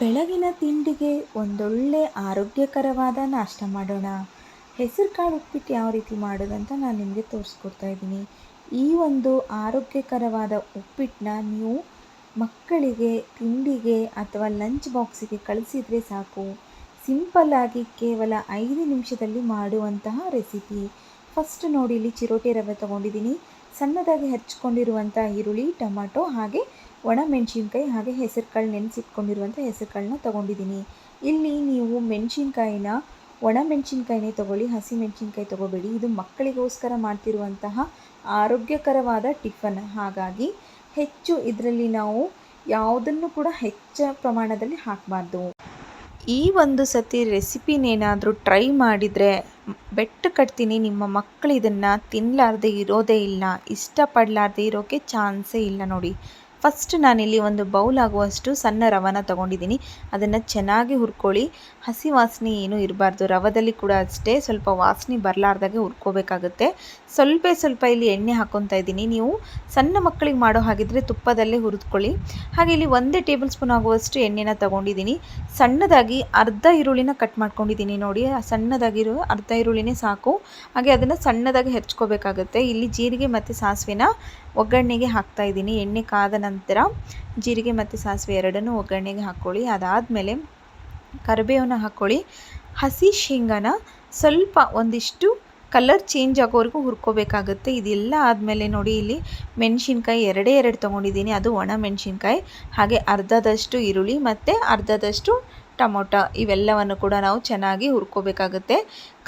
ಬೆಳಗಿನ ತಿಂಡಿಗೆ ಒಂದೊಳ್ಳೆ ಆರೋಗ್ಯಕರವಾದ ನಾಷ್ಟ ಮಾಡೋಣ. ಹೆಸರು ಕಾಳು ಉಪ್ಪಿಟ್ಟು ಯಾವ ರೀತಿ ಮಾಡೋದಂತ ನಾನು ನಿಮಗೆ ತೋರಿಸ್ಕೊಡ್ತಾ ಇದ್ದೀನಿ. ಈ ಒಂದು ಆರೋಗ್ಯಕರವಾದ ಉಪ್ಪಿಟ್ಟನ್ನ ನೀವು ಮಕ್ಕಳಿಗೆ, ತಿಂಡಿಗೆ ಅಥವಾ ಲಂಚ್ ಬಾಕ್ಸಿಗೆ ಕಳಿಸಿದರೆ ಸಾಕು. ಸಿಂಪಲ್ಲಾಗಿ ಕೇವಲ ಐದು ನಿಮಿಷದಲ್ಲಿ ಮಾಡುವಂತಹ ರೆಸಿಪಿ. ಫಸ್ಟ್ ನೋಡಿ, ಇಲ್ಲಿ ಚಿರೋಟಿ ರವೆ ತೊಗೊಂಡಿದ್ದೀನಿ. ಸಣ್ಣದಾಗಿ ಹೆಚ್ಚಿಕೊಂಡಿರುವಂಥ ಈರುಳ್ಳಿ, ಟೊಮಾಟೊ ಹಾಗೆ ಒಣ ಮೆಣಸಿನ್ಕಾಯಿ ಹಾಗೆ ಹೆಸರು ಕಾಳು ನೆನೆಸಿಟ್ಕೊಂಡಿರುವಂಥ ಹೆಸರು ಕಾಳನ್ನ ತೊಗೊಂಡಿದ್ದೀನಿ ಇಲ್ಲಿ ನೀವು ಮೆಣಸಿನ್ಕಾಯಿನ ಒಣ ಮೆಣಸಿನ್ಕಾಯಿನೇ ತೊಗೊಳ್ಳಿ, ಹಸಿ ಮೆಣಸಿನ್ಕಾಯಿ ತೊಗೋಬೇಡಿ. ಇದು ಮಕ್ಕಳಿಗೋಸ್ಕರ ಮಾಡ್ತಿರುವಂತಹ ಆರೋಗ್ಯಕರವಾದ ಟಿಫನ್. ಹಾಗಾಗಿ ಹೆಚ್ಚು ಇದರಲ್ಲಿ ನಾವು ಯಾವುದನ್ನು ಕೂಡ ಹೆಚ್ಚ ಪ್ರಮಾಣದಲ್ಲಿ ಹಾಕಬಾರ್ದು. ಈ ಒಂದು ಸತಿ ರೆಸಿಪಿನೇನಾದರೂ ಟ್ರೈ ಮಾಡಿದರೆ ಬೆಟ್ಟು ಕಟ್ತೀನಿ ನಿಮ್ಮ ಮಕ್ಕಳು ಇದನ್ನು ತಿನ್ನಲಾರ್ದೆ ಇರೋದೇ ಇಲ್ಲ ಇಷ್ಟಪಡಲಾರ್ದೆ ಇರೋಕ್ಕೆ ಚಾನ್ಸೇ ಇಲ್ಲ ನೋಡಿ. ಫಸ್ಟ್ ನಾನಿಲ್ಲಿ ಒಂದು ಬೌಲ್ ಆಗುವಷ್ಟು ಸಣ್ಣ ರವನ ತೊಗೊಂಡಿದ್ದೀನಿ. ಅದನ್ನು ಚೆನ್ನಾಗಿ ಹುರ್ಕೊಳ್ಳಿ. ಹಸಿ ವಾಸನೆ ಏನೂ ಇರಬಾರ್ದು. ರವದಲ್ಲಿ ಕೂಡ ಅಷ್ಟೇ ಸ್ವಲ್ಪ ವಾಸನೆ ಬರಲಾರ್ದಾಗೆ ಹುರ್ಕೋಬೇಕಾಗುತ್ತೆ. ಸ್ವಲ್ಪ ಸ್ವಲ್ಪ ಇಲ್ಲಿ ಎಣ್ಣೆ ಹಾಕ್ಕೊತಾ ಇದ್ದೀನಿ. ನೀವು ಸಣ್ಣ ಮಕ್ಕಳಿಗೆ ಮಾಡೋ ಹಾಗಿದ್ರೆ ತುಪ್ಪದಲ್ಲೇ ಹುರಿದ್ಕೊಳ್ಳಿ. ಹಾಗೆ ಇಲ್ಲಿ ಒಂದೇ ಟೇಬಲ್ ಸ್ಪೂನ್ ಆಗುವಷ್ಟು ಎಣ್ಣೆನ ತೊಗೊಂಡಿದ್ದೀನಿ. ಸಣ್ಣದಾಗಿ ಅರ್ಧ ಈರುಳ್ಳಿನ ಕಟ್ ಮಾಡ್ಕೊಂಡಿದ್ದೀನಿ ನೋಡಿ. ಸಣ್ಣದಾಗಿರೋ ಅರ್ಧ ಈರುಳ್ಳಿನೇ ಸಾಕು. ಹಾಗೆ ಅದನ್ನು ಸಣ್ಣದಾಗಿ ಹೆಚ್ಕೋಬೇಕಾಗುತ್ತೆ. ಇಲ್ಲಿ ಜೀರಿಗೆ ಮತ್ತು ಸಾಸಿವೆನ ಒಗ್ಗರಣೆಗೆ ಹಾಕ್ತಾ ಇದ್ದೀನಿ. ಎಣ್ಣೆ ಕಾದ ನಂತರ ಜೀರಿಗೆ ಮತ್ತು ಸಾಸಿವೆ ಎರಡನ್ನೂ ಒಗ್ಗರಣೆಗೆ ಹಾಕ್ಕೊಳ್ಳಿ ಅದಾದಮೇಲೆ ಕರಿಬೇವನ್ನ ಹಾಕ್ಕೊಳ್ಳಿ ಹಸಿ ಶೇಂಗಾನ ಸ್ವಲ್ಪ ಒಂದಿಷ್ಟು ಕಲರ್ ಚೇಂಜ್ ಆಗೋವರೆಗೂ ಹುರ್ಕೋಬೇಕಾಗುತ್ತೆ. ಇದೆಲ್ಲ ಆದಮೇಲೆ ನೋಡಿ, ಇಲ್ಲಿ ಮೆಣಸಿನ್ಕಾಯಿ ಎರಡೇ ಎರಡು ತೊಗೊಂಡಿದ್ದೀನಿ. ಅದು ಒಣ ಮೆಣಸಿನ್ಕಾಯಿ, ಹಾಗೆ ಅರ್ಧದಷ್ಟು ಈರುಳ್ಳಿ ಮತ್ತು ಅರ್ಧದಷ್ಟು ಟೊಮೊಟೊ ಇವೆಲ್ಲವನ್ನು ಕೂಡ ನಾವು ಚೆನ್ನಾಗಿ ಹುರ್ಕೋಬೇಕಾಗುತ್ತೆ.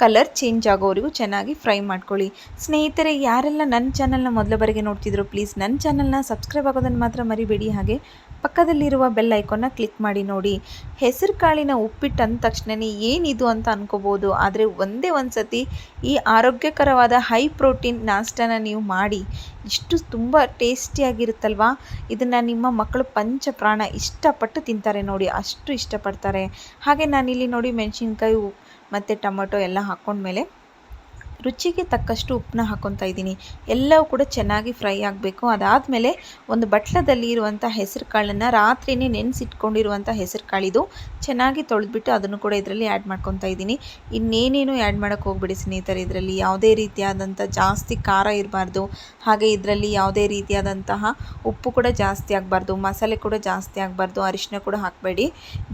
ಕಲರ್ ಚೇಂಜ್ ಆಗೋವರೆಗೂ ಚೆನ್ನಾಗಿ ಫ್ರೈ ಮಾಡ್ಕೊಳ್ಳಿ. ಸ್ನೇಹಿತರೆ, ಯಾರೆಲ್ಲ ನನ್ನ ಚಾನಲ್ನ ಮೊದಲ ಬಾರಿಗೆ ನೋಡ್ತಿದ್ರು ಪ್ಲೀಸ್ ನನ್ನ ಚಾನಲ್ನ ಸಬ್ಸ್ಕ್ರೈಬ್ ಆಗೋದನ್ನು ಮಾತ್ರ ಮರಿಬೇಡಿ. ಹಾಗೆ ಪಕ್ಕದಲ್ಲಿರುವ ಬೆಲ್ ಐಕಾನ್ನ ಕ್ಲಿಕ್ ಮಾಡಿ ನೋಡಿ. ಹೆಸರು ಕಾಳಿನ ಉಪ್ಪಿಟ್ಟು ಅಂದ ತಕ್ಷಣವೇ ಏನಿದು ಅಂತ ಅನ್ಕೋಬೋದು. ಆದರೆ ಒಂದೇ ಒಂದು ಸತಿ ಈ ಆರೋಗ್ಯಕರವಾದ ಹೈ ಪ್ರೋಟೀನ್ ನಾಷ್ಟನ ನೀವು ಮಾಡಿ. ಇಷ್ಟು ತುಂಬ ಟೇಸ್ಟಿಯಾಗಿರುತ್ತಲ್ವಾ? ಇದನ್ನು ನಿಮ್ಮ ಮಕ್ಕಳು ಪಂಚ ಪ್ರಾಣ ಇಷ್ಟಪಟ್ಟು ತಿಂತಾರೆ ನೋಡಿ. ಅಷ್ಟು ಇಷ್ಟಪಡ್ತಾರೆ. ಹಾಗೆ ನಾನಿಲ್ಲಿ ನೋಡಿ ಮೆಣಸಿನ್ಕಾಯಿ ಮತ್ತು ಟೊಮೊಟೊ ಎಲ್ಲ ಹಾಕ್ಕೊಂಡ್ಮೇಲೆ ರುಚಿಗೆ ತಕ್ಕಷ್ಟು ಉಪ್ಪನ್ನ ಹಾಕ್ಕೊತಾ ಇದ್ದೀನಿ. ಎಲ್ಲವೂ ಕೂಡ ಚೆನ್ನಾಗಿ ಫ್ರೈ ಆಗಬೇಕು. ಅದಾದಮೇಲೆ ಒಂದು ಬಟ್ಲದಲ್ಲಿ ಇರುವಂಥ ಹೆಸರು ಕಾಳನ್ನು ರಾತ್ರಿನೇ ನೆನೆಸಿಟ್ಕೊಂಡಿರುವಂಥ ಹೆಸರು ಕಾಳಿದು ಚೆನ್ನಾಗಿ ತೊಳೆದ್ಬಿಟ್ಟು ಅದನ್ನು ಕೂಡ ಇದರಲ್ಲಿ ಆ್ಯಡ್ ಮಾಡ್ಕೊತಾ ಇದ್ದೀನಿ. ಇನ್ನೇನೇನು ಆ್ಯಡ್ ಮಾಡೋಕ್ಕೆ ಹೋಗ್ಬಿಡಿ ಸ್ನೇಹಿತರೆ. ಇದರಲ್ಲಿ ಯಾವುದೇ ರೀತಿಯಾದಂಥ ಜಾಸ್ತಿ ಖಾರ ಇರಬಾರ್ದು. ಹಾಗೆ ಇದರಲ್ಲಿ ಯಾವುದೇ ರೀತಿಯಾದಂತಹ ಉಪ್ಪು ಕೂಡ ಜಾಸ್ತಿ ಆಗಬಾರ್ದು. ಮಸಾಲೆ ಕೂಡ ಜಾಸ್ತಿ ಆಗಬಾರ್ದು. ಅರಿಶಿನ ಕೂಡ ಹಾಕಬೇಡಿ.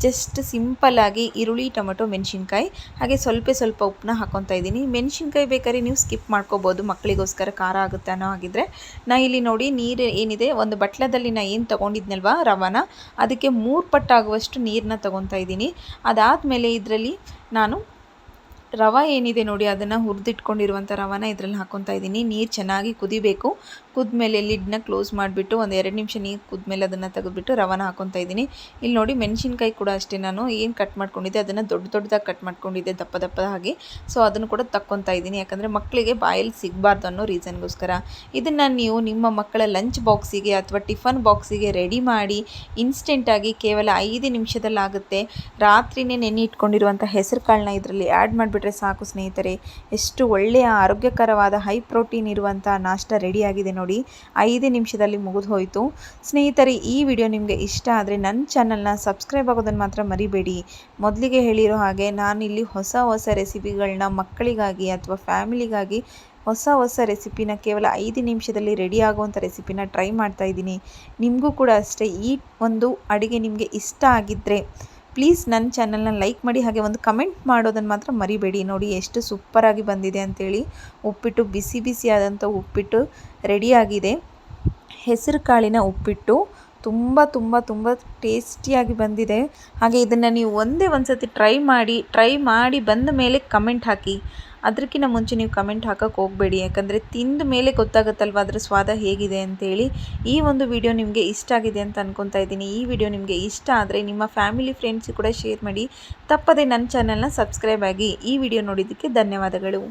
ಜಸ್ಟ್ ಸಿಂಪಲ್ಲಾಗಿ ಈರುಳ್ಳಿ, ಟೊಮೆಟೊ, ಮೆಣಸಿನ್ಕಾಯಿ ಹಾಗೆ ಸ್ವಲ್ಪ ಸ್ವಲ್ಪ ಉಪ್ಪನ್ನ ಹಾಕ್ಕೊತಾ ಇದ್ದೀನಿ. ಮೆಣಸಿನ್ಕಾಯಿ ಬೇಕಾದ್ರೆ ನೀವು ಸ್ಕಿಪ್ ಮಾಡ್ಕೋಬೋದು, ಮಕ್ಕಳಿಗೋಸ್ಕರ ಖಾರ ಆಗುತ್ತೆ ಅನ್ನೋ ಹಾಗಿದ್ರೆ. ನಾ ಇಲ್ಲಿ ನೋಡಿ ನೀರು ಏನಿದೆ, ಒಂದು ಬಟ್ಲದಲ್ಲಿ ನಾ ಏನು ತೊಗೊಂಡಿದ್ನಲ್ವ ರವನ, ಅದಕ್ಕೆ ಮೂರು ಪಟ್ಟಾಗುವಷ್ಟು ನೀರನ್ನ ತೊಗೊತಾ ಇದ್ದೀನಿ. ಅದಾದಮೇಲೆ ಇದರಲ್ಲಿ ನಾನು ರವೆ ಏನಿದೆ ನೋಡಿ, ಅದನ್ನು ಹುರಿದಿಟ್ಕೊಂಡಿರುವಂಥ ರವನ ಇದರಲ್ಲಿ ಹಾಕ್ಕೊತಾ ಇದ್ದೀನಿ. ನೀರು ಚೆನ್ನಾಗಿ ಕುದಿಬೇಕು. ಕುದ್ಮೇಲೆ ಲಿಡ್ನ ಕ್ಲೋಸ್ ಮಾಡಿಬಿಟ್ಟು ಒಂದು ಎರಡು ನಿಮಿಷ ನೀರು ಕುದ್ಮೇಲೆ ಅದನ್ನು ತೆಗೆದುಬಿಟ್ಟು ರವನ ಹಾಕ್ಕೊತಾ ಇದ್ದೀನಿ. ಇಲ್ಲಿ ನೋಡಿ ಮೆಣಸಿನ್ಕಾಯಿ ಕೂಡ ಅಷ್ಟೇ ನಾನು ಏನು ಕಟ್ ಮಾಡ್ಕೊಂಡಿದ್ದೆ, ಅದನ್ನು ದೊಡ್ಡ ದೊಡ್ಡದಾಗಿ ಕಟ್ ಮಾಡ್ಕೊಂಡಿದ್ದೆ, ದಪ್ಪ ದಪ್ಪ ಹಾಗೆ ಸೊ ಅದನ್ನು ಕೂಡ ತಕ್ಕೊತಾ ಇದ್ದೀನಿ. ಯಾಕಂದರೆ ಮಕ್ಕಳಿಗೆ ಬಾಯಲ್ಲಿ ಸಿಗಬಾರ್ದು ಅನ್ನೋ ರೀಸನ್ಗೋಸ್ಕರ. ಇದನ್ನು ನೀವು ನಿಮ್ಮ ಮಕ್ಕಳ ಲಂಚ್ ಬಾಕ್ಸಿಗೆ ಅಥವಾ ಟಿಫನ್ ಬಾಕ್ಸಿಗೆ ರೆಡಿ ಮಾಡಿ ಇನ್ಸ್ಟೆಂಟಾಗಿ ಕೇವಲ ಐದು ನಿಮಿಷದಲ್ಲಾಗುತ್ತೆ. ರಾತ್ರಿನೇ ನೆನೆ ಇಟ್ಕೊಂಡಿರುವಂಥ ಹೆಸರು ಕಾಳನ್ನ ಇದರಲ್ಲಿ ಆ್ಯಡ್ ಮಾಡಿಬಿಟ್ಟು ಸಾಕು ಸ್ನೇಹಿತರೆ. ಎಷ್ಟು ಒಳ್ಳೆಯ, ಆರೋಗ್ಯಕರವಾದ ಹೈ ಪ್ರೋಟೀನ್ ಇರುವಂಥ ನಾಷ್ಟ ರೆಡಿಯಾಗಿದೆ ನೋಡಿ. ಐದು ನಿಮಿಷದಲ್ಲಿ ಮುಗಿದು ಹೋಯಿತು. ಸ್ನೇಹಿತರೆ, ಈ ವಿಡಿಯೋ ನಿಮಗೆ ಇಷ್ಟ ಆದರೆ ನನ್ನ ಚಾನಲ್ನ ಸಬ್ಸ್ಕ್ರೈಬ್ ಆಗೋದನ್ನು ಮಾತ್ರ ಮರಿಬೇಡಿ. ಮೊದಲಿಗೆ ಹೇಳಿರೋ ಹಾಗೆ ನಾನಿಲ್ಲಿ ಹೊಸ ಹೊಸ ರೆಸಿಪಿಗಳನ್ನ ಮಕ್ಕಳಿಗಾಗಿ ಅಥವಾ ಫ್ಯಾಮಿಲಿಗಾಗಿ ಹೊಸ ಹೊಸ ರೆಸಿಪಿನ ಕೇವಲ ಐದು ನಿಮಿಷದಲ್ಲಿ ರೆಡಿ ಆಗುವಂಥ ರೆಸಿಪಿನ ಟ್ರೈ ಮಾಡ್ತಾ ಇದ್ದೀನಿ. ನಿಮಗೂ ಕೂಡ ಅಷ್ಟೇ ಈ ಒಂದು ಅಡುಗೆ ನಿಮಗೆ ಇಷ್ಟ ಆಗಿದ್ದರೆ ಪ್ಲೀಸ್ ನನ್ನ ಚಾನಲ್ನ ಲೈಕ್ ಮಾಡಿ ಹಾಗೆ ಒಂದು ಕಮೆಂಟ್ ಮಾಡೋದನ್ನು ಮಾತ್ರ ಮರಿಬೇಡಿ. ನೋಡಿ ಎಷ್ಟು ಸೂಪರಾಗಿ ಬಂದಿದೆ ಅಂಥೇಳಿ ಉಪ್ಪಿಟ್ಟು, ಬಿಸಿ ಬಿಸಿಯಾದಂಥ ಉಪ್ಪಿಟ್ಟು ರೆಡಿಯಾಗಿದೆ ಹೆಸರು ಕಾಳಿನ ಉಪ್ಪಿಟ್ಟು ತುಂಬ ತುಂಬ ತುಂಬ ಟೇಸ್ಟಿಯಾಗಿ ಬಂದಿದೆ. ಹಾಗೆ ಇದನ್ನು ನೀವು ಒಂದೇ ಒಂದು ಸತಿ ಟ್ರೈ ಮಾಡಿ ಟ್ರೈ ಮಾಡಿ ಬಂದ ಮೇಲೆ ಕಮೆಂಟ್ ಹಾಕಿ. ಅದಕ್ಕಿಂತ ಮುಂಚೆ ನೀವು ಕಮೆಂಟ್ ಹಾಕೋಕ್ಕೆ ಹೋಗಬೇಡಿ. ಯಾಕಂದರೆ ತಿಂದ ಮೇಲೆ ಗೊತ್ತಾಗುತ್ತಲ್ವ ಅದರ ಸ್ವಾದ ಹೇಗಿದೆ ಅಂತೇಳಿ. ಈ ಒಂದು ವಿಡಿಯೋ ನಿಮಗೆ ಇಷ್ಟ ಆಗಿದೆ ಅಂತ ಅನ್ಕೊತಾ ಇದ್ದೀನಿ. ಈ ವಿಡಿಯೋ ನಿಮಗೆ ಇಷ್ಟ ಆದರೆ ನಿಮ್ಮ ಫ್ಯಾಮಿಲಿ ಫ್ರೆಂಡ್ಸಿಗೆ ಕೂಡ ಶೇರ್ ಮಾಡಿ. ತಪ್ಪದೆ ನನ್ನ ಚಾನಲ್ನ ಸಬ್ಸ್ಕ್ರೈಬ್ ಆಗಿ ಈ ವಿಡಿಯೋ ನೋಡಿದ್ದಕ್ಕೆ ಧನ್ಯವಾದಗಳು.